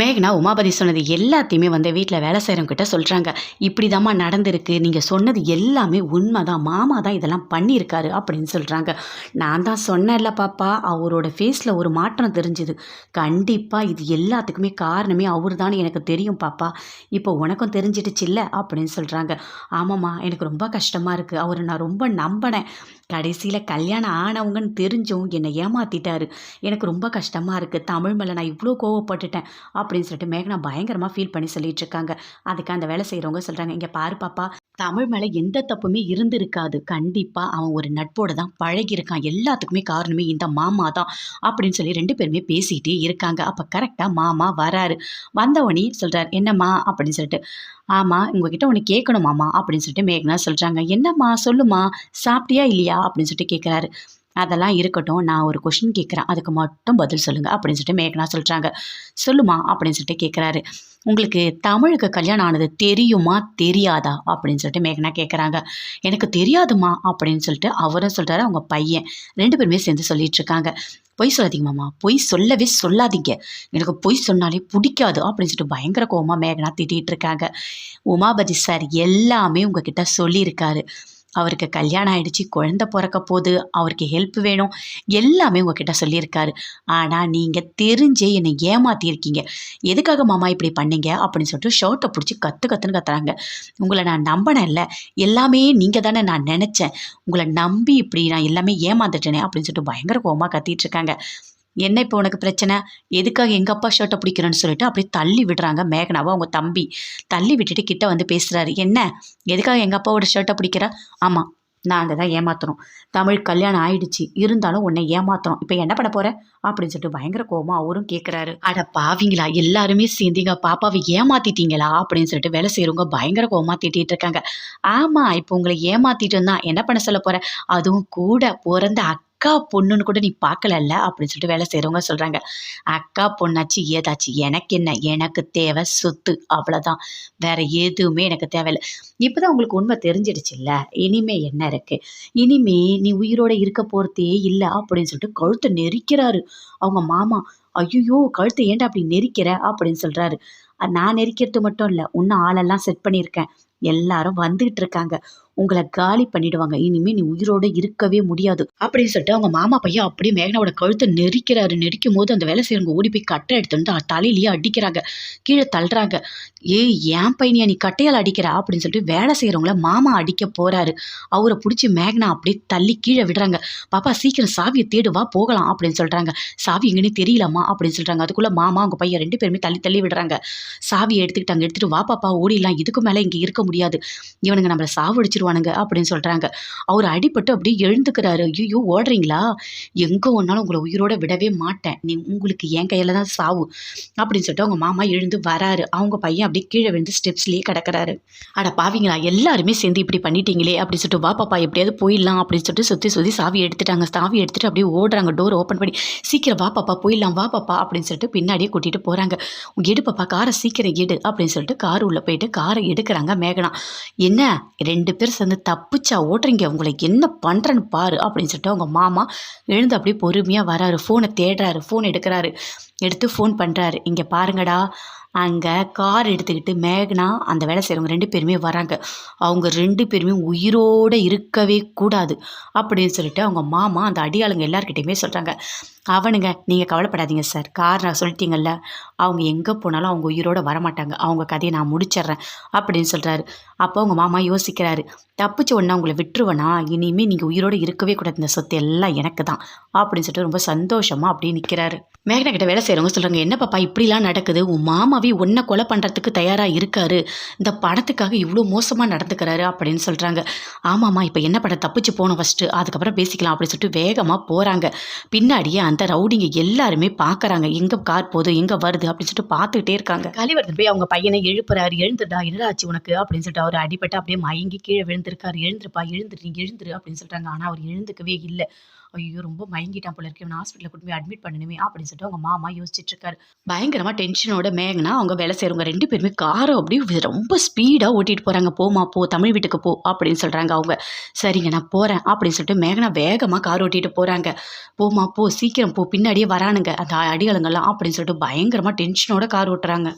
மேகனா உமாபதி சொன்னது எல்லாத்தையுமே வந்து வீட்டில் வேலை செய்கிறவங்கிட்ட சொல்கிறாங்க இப்படி தாம்மா நடந்திருக்கு. நீங்கள் சொன்னது எல்லாமே உண்மை தான் மாமா தான் இதெல்லாம் பண்ணியிருக்காரு அப்படின்னு சொல்கிறாங்க நான் தான் சொன்னேன்ல பாப்பா அவரோட ஃபேஸில் ஒரு மாற்றம் தெரிஞ்சுது. கண்டிப்பாக இது எல்லாத்துக்குமே காரணமே அவர் தான் எனக்கு தெரியும் பாப்பா. இப்போ உனக்கும் தெரிஞ்சிடுச்சுல்ல அப்படின்னு சொல்கிறாங்க ஆமாம்மா எனக்கு ரொம்ப கஷ்டமாக இருக்குது அவரை நான் ரொம்ப நம்பினேன். கடைசியில் கல்யாணம் ஆனவங்கன்னு தெரிஞ்சும் என்னை ஏமாத்திட்டாரு. எனக்கு ரொம்ப கஷ்டமாக இருக்குது தமிழ் மேலே நான் இவ்வளோ கோவப்பட்டுட்டேன் அப்படின்னு சொல்லிட்டு மேகனா பயங்கரமாக ஃபீல் பண்ணி சொல்லிட்டு இருக்காங்க. அதுக்கு அந்த வேலை செய்கிறவங்க சொல்கிறாங்க இங்கே பாரு பாப்பா தமிழ் மேலே எந்த தப்புமே இருந்திருக்காது. கண்டிப்பாக அவன் ஒரு நட்போடு தான் பழகியிருக்கான். எல்லாத்துக்குமே காரணமே இந்த மாமா தான் அப்படின்னு சொல்லி ரெண்டு பேருமே பேசிகிட்டே இருக்காங்க. அப்போ கரெக்டாக மாமா வராரு. வந்தவனே சொல்கிறார் என்னம்மா? அப்படின்னு சொல்லிட்டு ஆமாம் உங்ககிட்ட ஒன்று கேட்கணும் மாமா. அப்படின்னு சொல்லிட்டு மேகனா சொல்கிறாங்க என்னம்மா? சொல்லுமா சாப்பிட்டியா இல்லையா? அப்படின்னு சொல்லிட்டு கேட்குறாரு அதெல்லாம் இருக்கட்டும் நான் ஒரு கொஷின் கேட்குறேன். அதுக்கு மட்டும் பதில் சொல்லுங்கள் அப்படின்னு சொல்லிட்டு மேகனா சொல்கிறாங்க சொல்லுமா அப்படின்னு சொல்லிட்டு கேட்குறாரு. உங்களுக்கு தமிழுக்கு கல்யாணம் ஆனது தெரியுமா தெரியாதா அப்படின்னு சொல்லிட்டு மேகனா கேட்குறாங்க. எனக்கு தெரியாதுமா அப்படின்னு சொல்லிட்டு அவரும் சொல்கிறாரு அவங்க பையன். ரெண்டு பேருமே சேர்ந்து சொல்லிட்டு இருக்காங்க. பொய் சொல்லாதீங்க மாமா பொய் சொல்லவே சொல்லாதீங்க. எனக்கு பொய் சொன்னாலே பிடிக்காது அப்படின்னு சொல்லிட்டு பயங்கர கோபமாக மேகனா திட்டிகிட்டு இருக்காங்க. உமாபதி சார் எல்லாமே உங்ககிட்ட சொல்லியிருக்காரு. அவருக்கு கல்யாணம் ஆகிடுச்சு குழந்தை பிறக்க போகுது அவருக்கு ஹெல்ப் வேணும் எல்லாமே உங்ககிட்ட சொல்லியிருக்காரு. ஆனால் நீங்கள் தெரிஞ்சே என்னை ஏமாத்தியிருக்கீங்க. எதுக்காக மாமா இப்படி பண்ணீங்க? அப்படின்னு சொல்லிட்டு ஷர்ட்டை பிடிச்சி கற்று கற்றுன்னு கத்துறாங்க. உங்களை நான் நம்பினேன்ல எல்லாமே நீங்கள் தானே நான் நினச்சேன். உங்களை நம்பி இப்படி நான் எல்லாமே ஏமாந்துட்டேனே அப்படின்னு சொல்லிட்டு பயங்கர கோவமாக கத்திட்டு இருக்காங்க. என்ன இப்போ உனக்கு பிரச்சனை? எதுக்காக எங்கள் அப்பா ஷர்ட்டை பிடிக்கிறேன்னு சொல்லிட்டு அப்படியே தள்ளி விடுறாங்க மேகனாவை அவங்க தம்பி. தள்ளி விட்டுட்டு கிட்ட வந்து பேசுகிறாரு என்ன? எதுக்காக எங்கள் அப்பாவோட ஷர்ட்டை பிடிக்கிற? ஆமாம் நாங்கள் தான் ஏமாத்துறோம். தமிழ் கல்யாணம் ஆயிடுச்சு. இருந்தாலும் உன்னை ஏமாத்துறோம். இப்போ என்ன பண்ண போற? அப்படின்னு சொல்லிட்டு பயங்கர கோபமாக அவரும் கேட்குறாரு அட பாவிங்களா எல்லாருமே சேர்ந்தீங்க. பாப்பாவை ஏமாத்திட்டீங்களா? அப்படின்னு சொல்லிட்டு வேலை செய்கிறவங்க பயங்கர கோபமாக திட்டிகிட்டு இருக்காங்க. ஆமாம் இப்போ உங்களை ஏமாத்திட்டு தான் என்ன பண்ண சொல்ல போற? அதுவும் கூட பிறந்த அக்கா அக்கா பொண்ணுன்னு கூட நீ பார்க்கலல்ல? அப்படின்னு சொல்லிட்டு வேலை செய்கிறவங்க சொல்கிறாங்க அக்கா பொண்ணாச்சு ஏதாச்சு எனக்கு என்ன? எனக்கு தேவை சொத்து அவ்வளோதான் வேற எதுவுமே எனக்கு தேவையில்லை. இப்போ தான் உங்களுக்கு உண்மை தெரிஞ்சிடுச்சுல்ல? இனிமே என்ன இருக்கு? இனிமே நீ உயிரோட இருக்க போகிறதே இல்லை அப்படின்னு சொல்லிட்டு கழுத்தை நெரிக்கிறாரு. அவங்க மாமா ஐயோ கழுத்தை ஏன்டா அப்படி நெரிக்கிற? அப்படின்னு சொல்கிறாரு நான் நெரிக்கிறது மட்டும் இல்லை இன்னும் ஆளெல்லாம் செட் பண்ணியிருக்கேன். எல்லாரும் வந்துகிட்டு இருக்காங்க. உங்களை காலி பண்ணிடுவாங்க. இனிமே நீ உயிரோட இருக்கவே முடியாது. அப்படின்னு சொல்லிட்டு அவங்க மாமா பையன் அப்படியே மேகனாவோட கழுத்தை நெரிக்கிறாரு. நெரிக்கும் போது அந்த வேலை செய்யறவங்க ஓடி போய் கட்டை எடுத்து வந்து தலையிலேயே அடிக்கிறாங்க. கீழே தள்ளுறாங்க. ஏய் ஏன் பையனியா நீ கட்டையால் அடிக்கிற? அப்படின்னு சொல்லிட்டு வேலை செய்யறவங்கள மாமா அடிக்க போறாரு. அவரை பிடிச்சி மேகனா அப்படியே தள்ளி கீழே விடுறாங்க. பாப்பா சீக்கிரம் சாவியை தேடுவா போகலாம் அப்படின்னு சொல்றாங்க. சாவி எங்கன்னு தெரியலம்மா அப்படின்னு சொல்றாங்க. அதுக்குள்ள மாமா அவங்க பையன் ரெண்டு பேருமே தள்ளி தள்ளி விடுறாங்க. சாவியை எடுத்துக்கிட்டாங்க எடுத்துட்டு வா பாப்பா ஓடிடலாம். இதுக்கு மேலே இங்கே இருக்க முடியாது. இவனுங்க நம்மளை சாவடிச்சிருவானுங்க அப்படின்னு சொல்கிறாங்க அவர் அடிபட்டு அப்படியே எழுந்துக்கிறாரு. ஐயோ ஓடுறீங்களா? எங்கே ஒன்னாலும் உங்களை உயிரோட விடவே மாட்டேன். நீ உங்களுக்கு என் கையில் தான் சாவு அப்படின்னு சொல்லிட்டு அவங்க மாமா எழுந்து வராரு. அவங்க பையன் அப்படியே கீழே விழுந்து ஸ்டெப்ஸ்லேயே கிடக்கிறாரு. அட பாவிங்களா எல்லாருமே சேர்ந்து இப்படி பண்ணிட்டீங்களே அப்படின்னு சொல்லிட்டு வா பாப்பா எப்படியாவது போயிடலாம் அப்படின்னு சொல்லிட்டு சுற்றி சுற்றி சாவி எடுத்துட்டாங்க. சாவி எடுத்துட்டு அப்படியே ஓடுறாங்க. டோர் ஓப்பன் பண்ணி சீக்கிரம் வா பாப்பா போயிடலாம் வா பாப்பா அப்படின்னு சொல்லிட்டு பின்னாடியே கூட்டிகிட்டு போகிறாங்க எடு பாப்பா காரை சீக்கிரம் எடு அப்படின்னு சொல்லிட்டு கார் உள்ளே போயிட்டு காரை எடுக்கிறாங்க மேகனா. என்ன? ரெண்டு பேர் சேர்ந்து தப்பிச்சா ஓட்டுறீங்க. உங்களை என்ன பண்ணுறேன்னு பாரு அப்படின்னு சொல்லிட்டு அவங்க மாமா எழுந்து அப்படியே பொறுமையாக வராரு. ஃபோனை தேடுறாரு. ஃபோன் எடுக்கிறாரு. எடுத்து ஃபோன் பண்ணுறாரு இங்கே பாருங்கடா. அங்கே கார் எடுத்துக்கிட்டு மேகனா அந்த வேலை செய்கிறவங்க ரெண்டு பேருமே வராங்க. அவங்க ரெண்டு பேருமே உயிரோடு இருக்கவே கூடாது. அப்படின்னு சொல்லிட்டு அவங்க மாமா அந்த அடியாளுங்க எல்லாருக்கிட்டையுமே சொல்கிறாங்க அவனுங்க நீங்கள் கவலைப்படாதீங்க சார். கார் நான் சொல்லிட்டீங்கல்ல அவங்க எங்கே போனாலும் அவங்க உயிரோடு வரமாட்டாங்க. அவங்க கதையை நான் முடிச்சிட்றேன் அப்படின்னு சொல்கிறாரு அப்போ அவங்க மாமா யோசிக்கிறாரு தப்பிச்ச உடனே உங்களை விட்டுருவேனா? இனிமேல் நீங்கள் உயிரோடு இருக்கவே கூடாது. இந்த சொத்து எல்லாம் எனக்கு தான். அப்படின்னு சொல்லிட்டு ரொம்ப சந்தோஷமாக அப்படியே நிற்கிறாரு மேகனா கிட்ட வேலை செய்கிறவங்க சொல்கிறாங்க என்ன பாப்பா இப்படிலாம் நடக்குது? உன் மாமாவே உன்னை கொலை பண்ணுறதுக்கு தயாராக இருக்காரு. இந்த பணத்துக்காக இவ்வளோ மோசமாக நடந்துக்கிறாரு. அப்படின்னு சொல்கிறாங்க ஆமாம்மா இப்போ என்ன பண்ண தப்பிச்சு போகணும் ஃபஸ்ட்டு அதுக்கப்புறம் பேசிக்கலாம். அப்படின்னு சொல்லிட்டு வேகமாக போகிறாங்க பின்னாடியே அந்த ரவுடிங்க எல்லாருமே பார்க்குறாங்க எங்கே கார் போகுது எங்கே வருது அப்படின்னு சொல்லிட்டு பார்த்துக்கிட்டே இருக்காங்க. கலிவரத்து போய் அவங்க பையனை எழுப்புறாரு. எழுந்துடா என்னடாச்சு உனக்கு? அப்படின்னு சொல்லிட்டு அவர் அடிபட்டு அப்படியே மயங்கி கீழே விழுந்திருக்காரு. எழுந்திருப்பா எழுந்துரு நீ எழுந்துரு அப்படின்னு சொல்கிறாங்க ஆனால் அவர் எழுந்துக்கவே இல்லை. ஐயோ ரொம்ப மயங்கிட்டான் போல இருக்கு. இவனை ஹாஸ்பிட்டலில் கூட்டு போய் அட்மிட் பண்ணணுமே அப்படின்னு சொல்லிட்டு அவங்க மாமா யோசிச்சுட்டு இருக்காரு பயங்கரமாக டென்ஷனோட மேங்கனா அவங்க வேலை செய்கிறவங்க ரெண்டு பேருமே காரை அப்படியே ரொம்ப ஸ்பீடாக ஓட்டிட்டு போகிறாங்க போமா போ தமிழ் வீட்டுக்கு போ அப்படின்னு சொல்கிறாங்க அவங்க. சரிங்க நான் போகிறேன் அப்படின்னு சொல்லிட்டு மேகனா வேகமாக கார் ஓட்டிட்டு போகிறாங்க போமா போ சீக்கிரம் போ பின்னாடியே வரானுங்க. அந்த அடிகளங்கள்லாம் அப்படின்னு சொல்லிட்டு பயங்கரமாக டென்ஷனோட கார் ஓட்டுறாங்க.